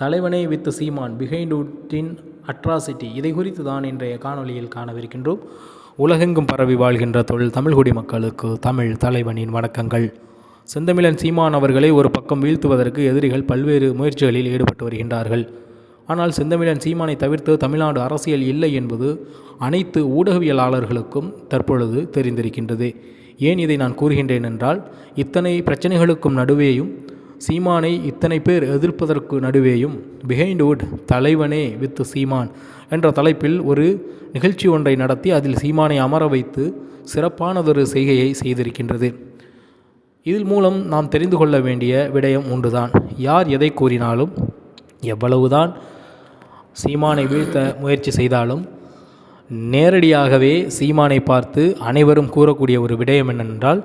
தலைவனே with Seeman behind உட்டின் atrocity இதை குறித்து தான் இன்றைய காணொளியில் காணவிருக்கின்றோம். உலகெங்கும் பரவி வாழ்கின்ற தொழில் தமிழ்குடி மக்களுக்கு தமிழ் தலைவனின் வணக்கங்கள். செந்தமிழன் சீமான் அவர்களை ஒரு பக்கம் வீழ்த்துவதற்கு எதிரிகள் பல்வேறு முயற்சிகளில் ஈடுபட்டு வருகின்றார்கள். ஆனால் செந்தமிழன் சீமானை தவிர்த்து தமிழ்நாடு அரசியல் இல்லை என்பது அனைத்து ஊடகவியலாளர்களுக்கும் தற்பொழுது தெரிந்திருக்கின்றது. ஏன் இதை நான் கூறுகின்றேன் என்றால் இத்தனை பிரச்சனைகளுக்கும் நடுவேயும் சீமானை இத்தனை பேர் எதிர்ப்பதற்கு நடுவேயும் பிஹைண்ட்வுட் தலைவனே வித் சீமான் என்ற தலைப்பில் ஒரு நிகழ்ச்சி ஒன்றை நடத்தி அதில் சீமானை அமர வைத்து சிறப்பானதொரு செய்கையை செய்திருக்கின்றது. இதில் மூலம் நாம் தெரிந்து கொள்ள வேண்டிய விடயம் ஒன்றுதான். யார் எதை கூறினாலும் எவ்வளவுதான் சீமானை வீழ்த்த முயற்சி செய்தாலும் நேரடியாகவே சீமானை பார்த்து அனைவரும் கூறக்கூடிய ஒரு விடயம் என்னென்றால்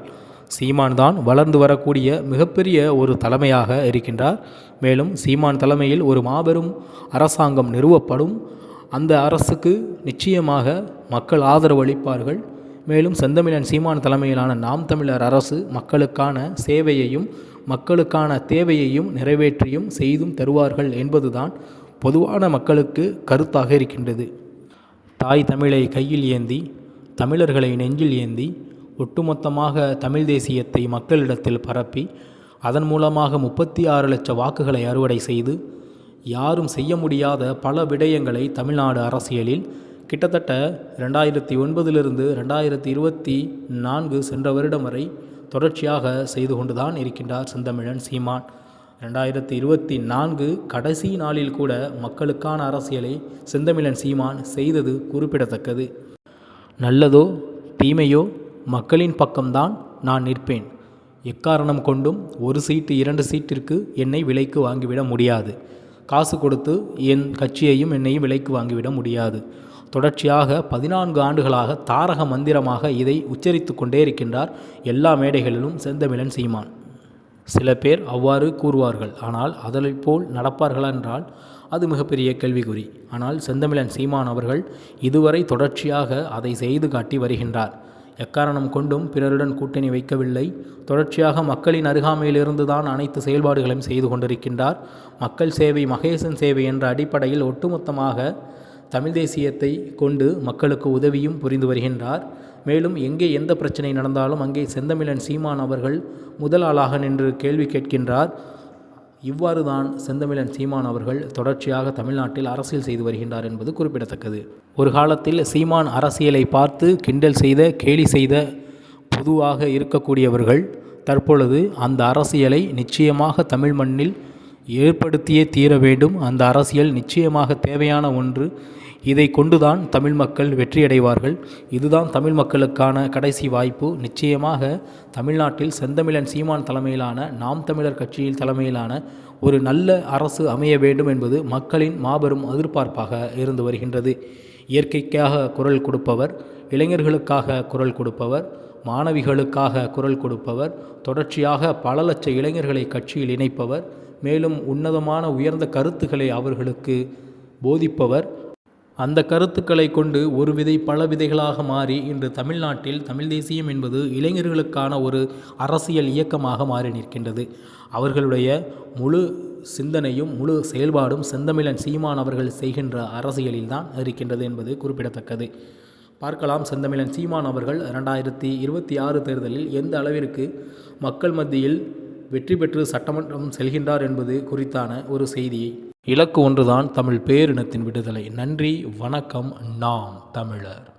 சீமான் தான் வளர்ந்து வரக்கூடிய மிகப்பெரிய ஒரு தலைமையாக இருக்கின்றார். மேலும் சீமான் தலைமையில் ஒரு மாபெரும் அரசாங்கம் நிறுவப்படும். அந்த அரசுக்கு நிச்சயமாக மக்கள் ஆதரவு அளிப்பார்கள். மேலும் செந்தமிழன் சீமான் தலைமையிலான நாம் தமிழர் அரசு மக்களுக்கான சேவையையும் மக்களுக்கான தேவையையும் நிறைவேற்றியும் செய்தும் தருவார்கள் என்பதுதான் பொதுவான மக்களுக்கு கருத்தாக இருக்கின்றது. தாய் தமிழை கையில் ஏந்தி தமிழர்களை நெஞ்சில் ஏந்தி ஒட்டுமொத்தமாக தமிழ் தேசியத்தை மக்களிடத்தில் பரப்பி அதன் மூலமாக முப்பத்தி ஆறு லட்ச வாக்குகளை அறுவடை செய்து யாரும் செய்ய முடியாத பல விடயங்களை தமிழ்நாடு அரசியலில் கிட்டத்தட்ட ரெண்டாயிரத்தி ஒன்பதிலிருந்து ரெண்டாயிரத்தி இருபத்தி நான்கு சென்ற வருடம் வரை தொடர்ச்சியாக செய்து கொண்டுதான் இருக்கின்றார் செந்தமிழன் சீமான். ரெண்டாயிரத்தி இருபத்தி நான்கு கடைசி நாளில் கூட மக்களுக்கான அரசியலை செந்தமிழன் சீமான் செய்தது குறிப்பிடத்தக்கது. நல்லதோ தீமையோ மக்களின் பக்கம்தான் நான் நிற்பேன். எக்காரணம் கொண்டும் ஒரு சீட்டு இரண்டு சீட்டிற்கு என்னை விலைக்கு வாங்கிவிட முடியாது. காசு கொடுத்து என் கட்சியையும் என்னையும் விலைக்கு வாங்கிவிட முடியாது. தொடர்ச்சியாக பதினான்கு ஆண்டுகளாக தாரக மந்திரமாக இதை உச்சரித்து கொண்டே இருக்கின்றார் எல்லா மேடைகளிலும் செந்தமிழன் சீமான். சில பேர் அவ்வாறு கூறுவார்கள். ஆனால் அதனை போல் நடப்பார்களா என்றால் அது மிகப்பெரிய கேள்விக்குறி. ஆனால் செந்தமிழன் சீமான் அவர்கள் இதுவரை தொடர்ச்சியாக அதை செய்து காட்டி வருகின்றார். எக்காரணம் கொண்டும் பிறருடன் கூட்டணி வைக்கவில்லை. தொடர்ச்சியாக மக்களின் அருகாமையிலிருந்து தான் அனைத்து செயல்பாடுகளையும் செய்து கொண்டிருக்கின்றார். மக்கள் சேவை மகேசன் சேவை என்ற அடிப்படையில் ஒட்டுமொத்தமாக தமிழ் தேசியத்தை கொண்டு மக்களுக்கு உதவியும் புரிந்து வருகின்றார். மேலும் எங்கே எந்த பிரச்சனை நடந்தாலும் அங்கே செந்தமிழன் சீமான் அவர்கள் முதல் ஆளாக நின்று கேள்வி கேட்கின்றார். இவ்வாறு தான் செந்தமிழன் சீமான் அவர்கள் தொடர்ச்சியாக தமிழ்நாட்டில் அரசியல் செய்து வருகின்றார் என்பது குறிப்பிடத்தக்கது. ஒரு காலத்தில் சீமான் அரசியலை பார்த்து கிண்டல் செய்த கேலி செய்த பொதுவாக இருக்கக்கூடியவர்கள் தற்பொழுது அந்த அரசியலை நிச்சயமாக தமிழ் மண்ணில் ஏற்படுத்தியே தீர வேண்டும். அந்த அரசியல் நிச்சயமாக தேவையான ஒன்று இதை கொண்டுதான் தமிழ் மக்கள் வெற்றியடைவார்கள். இதுதான் தமிழ் மக்களுக்கான கடைசி வாய்ப்பு. நிச்சயமாக தமிழ்நாட்டில் செந்தமிழன் சீமான் தலைமையிலான நாம் தமிழர் கட்சியில் தலைமையிலான ஒரு நல்ல அரசு அமைய வேண்டும் என்பது மக்களின் மாபெரும் எதிர்பார்ப்பாக இருந்து வருகின்றது. இயற்கைக்காக குரல் கொடுப்பவர் இளைஞர்களுக்காக குரல் கொடுப்பவர் மாணவிகளுக்காக குரல் கொடுப்பவர் தொடர்ச்சியாக பல லட்ச இளைஞர்களை கட்சியில் இணைப்பவர் மேலும் உன்னதமான உயர்ந்த கருத்துக்களை அவர்களுக்கு போதிப்பவர் அந்த கருத்துக்களை கொண்டு ஒரு விதை பல விதைகளாக மாறி இன்று தமிழ்நாட்டில் தமிழ் தேசியம் என்பது இளைஞர்களுக்கான ஒரு அரசியல் இயக்கமாக மாறி நிற்கின்றது. அவர்களுடைய முழு சிந்தனையும் முழு செயல்பாடும் செந்தமிழன் சீமான் அவர்கள் செய்கின்ற அரசியலில்தான் இருக்கின்றது என்பது குறிப்பிடத்தக்கது. பார்க்கலாம். செந்தமிழன் சீமான் அவர்கள் ரெண்டாயிரத்தி இருபத்தி ஆறு தேர்தலில் எந்த அளவிற்கு மக்கள் மத்தியில் வெற்றி பெற்று சட்டமன்றம் செல்கின்றார் என்பது குறித்தான ஒரு செய்தியை இலக்கு ஒன்றுதான் தமிழ் பேரினத்தின் விடுதலை. நன்றி வணக்கம் நாம் தமிழர்.